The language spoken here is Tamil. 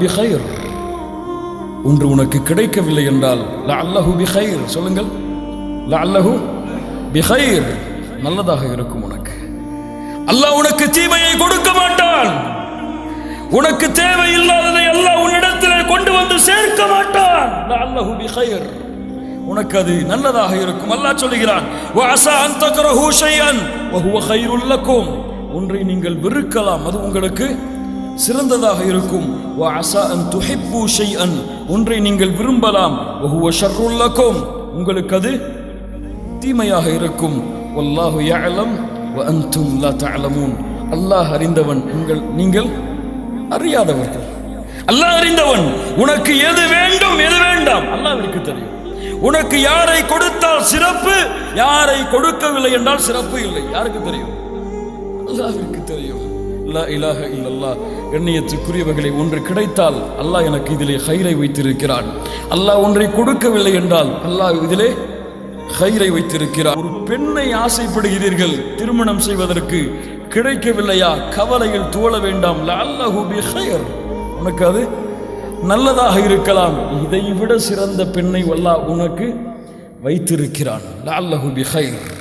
பிஹைர். ஒன்று உனக்கு கிடைக்கவில்லை என்றால் லஅல்லஹு பிஹைர். சொல்லுங்கள். அல்லஹு பிஹைர். நல்லதாக இருக்கும் உனக்கு. அல்லாஹ் உனக்கு தீமையை கொடுக்க மாட்டான். உனக்கு தேவையில்லாததை அல்லாஹ் உன்னிடத்தில் கொண்டு வந்து சேர்க்க மாட்டான். லஅல்லஹு பிஹைர். உனக்கு அது நல்லதாக இருக்கும். அல்லாஹ் சொல்லுகிறான் வஅஸா அன் தக்ரஹு ஷைஅன் வஹுவ கைருல் லக்கும். ஒன்றை நீங்கள் வெறுக்கலாம். அது உங்களுக்கு சிறந்ததாக இருக்கும். ஒன்றை நீங்கள் விரும்பலாம். உங்களுக்கு அது தீமையாக இருக்கும். அல்லாஹ் அறிந்தவன் உங்கள் நீங்கள் அறியாதவர்கள். அல்லாஹ் அறிந்தவன் உனக்கு எது வேண்டும் எது வேண்டாம் அல்லாஹ்விற்கு தெரியும். உனக்கு யாரை கொடுத்தால் சிறப்பு யாரை கொடுக்கவில்லை என்றால் சிறப்பு இல்லை. யாருக்கு தெரியும்? அல்லாஹ்விற்கு தெரியும். லா இலாஹ எண்ணியத்துக்குரியவர்களை ஒன்று கிடைத்தால் அல்லாஹ் எனக்கு இதிலே ஹைரை வைத்திருக்கிறான். அல்லாஹ் ஒன்றை கொடுக்கவில்லை என்றால் அல்லாஹ் இதிலே ஹைரை வைத்திருக்கிறார் ஒரு பெண்ணை ஆசைப்படுகிறீர்கள் திருமணம் செய்வதற்கு கிடைக்கவில்லையா? கவலையில் துவள வேண்டாம். லஅல்லஹு பிஹைர். உனக்கு அது நல்லதாக இருக்கலாம். இதை விட சிறந்த பெண்ணை அல்லாஹ் உனக்கு வைத்திருக்கிறான். லஅல்லஹு பிஹைர்.